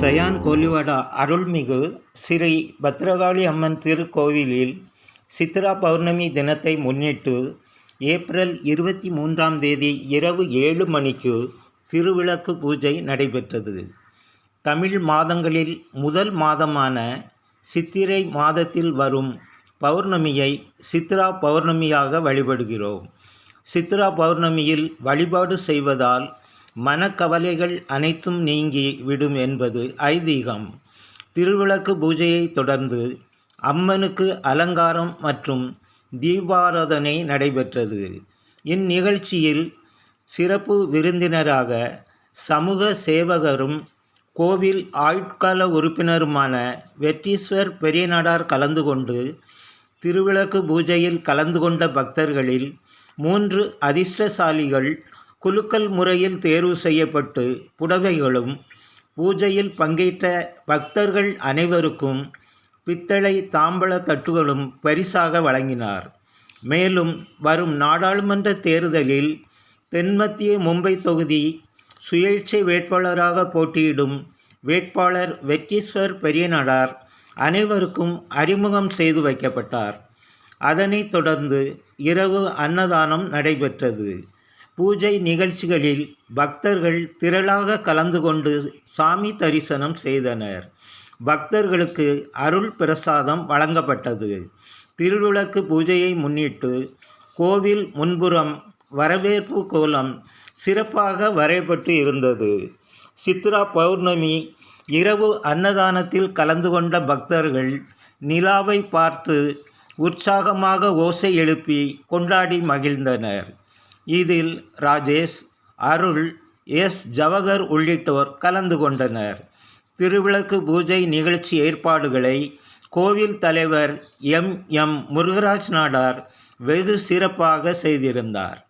Cyan Koliwada அருள்மிகு ஸ்ரீ பத்ரகாளி அம்மன் திருக்கோவிலில் சித்ரா பௌர்ணமி தினத்தை முன்னிட்டு ஏப்ரல் இருபத்தி மூன்றாம் தேதி இரவு ஏழு மணிக்கு திருவிளக்கு பூஜை நடைபெற்றது. தமிழ் மாதங்களில் முதல் மாதமான சித்திரை மாதத்தில் வரும் பௌர்ணமியை சித்ரா பௌர்ணமியாக வழிபடுகிறோம். சித்ரா பௌர்ணமியில் வழிபாடு செய்வதால் மனக்கவலைகள் அனைத்தும் நீங்கி விடும் என்பது ஐதீகம். திருவிளக்கு பூஜையை தொடர்ந்து அம்மனுக்கு அலங்காரம் மற்றும் தீபாராதனை நடைபெற்றது. இந்நிகழ்ச்சியில் சிறப்பு விருந்தினராக சமூக சேவகரும் கோவில் ஆயுட்கால உறுப்பினருமான வெற்றீஸ்வர் பெரியநாடார் கலந்து கொண்டு திருவிளக்கு பூஜையில் கலந்து கொண்ட பக்தர்களில் மூன்று அதிர்ஷ்டசாலிகள் குலுக்கல் முறையில் தேர்வு செய்யப்பட்டு புடவைகளும் பூஜையில் பங்கேற்ற பக்தர்கள் அனைவருக்கும் பித்தளை தாம்பழ தட்டுகளும் பரிசாக வழங்கினார். மேலும் வரும் நாடாளுமன்ற தேர்தலில் தென்மத்திய மும்பை தொகுதி சுயேட்சை வேட்பாளராக போட்டியிடும் வேட்பாளர் வெற்றீஸ்வர் பெரியநாடார் அனைவருக்கும் அறிமுகம் செய்து வைக்கப்பட்டார். அதனைத் தொடர்ந்து இரவு அன்னதானம் நடைபெற்றது. பூஜை நிகழ்ச்சிகளில் பக்தர்கள் திரளாக கலந்து கொண்டு சாமி தரிசனம் செய்தனர். பக்தர்களுக்கு அருள் பிரசாதம் வழங்கப்பட்டது. திருவிளக்கு பூஜையை முன்னிட்டு கோவில் முன்புறம் வரவேற்பு கோலம் சிறப்பாக வரையப்பட்டு இருந்தது. சித்ரா பௌர்ணமி இரவு அன்னதானத்தில் கலந்து கொண்ட பக்தர்கள் நிலாவை பார்த்து உற்சாகமாக ஓசை எழுப்பி கொண்டாடி மகிழ்ந்தனர். இதில் ராஜேஷ் அருள் எஸ். ஜவஹர் உள்ளிட்டோர் கலந்து கொண்டனர். திருவிளக்கு பூஜை நிகழ்ச்சி ஏற்பாடுகளை கோவில் தலைவர் எம். எம். முருகராஜ் நாடார் வெகு சிறப்பாக செய்திருந்தார்.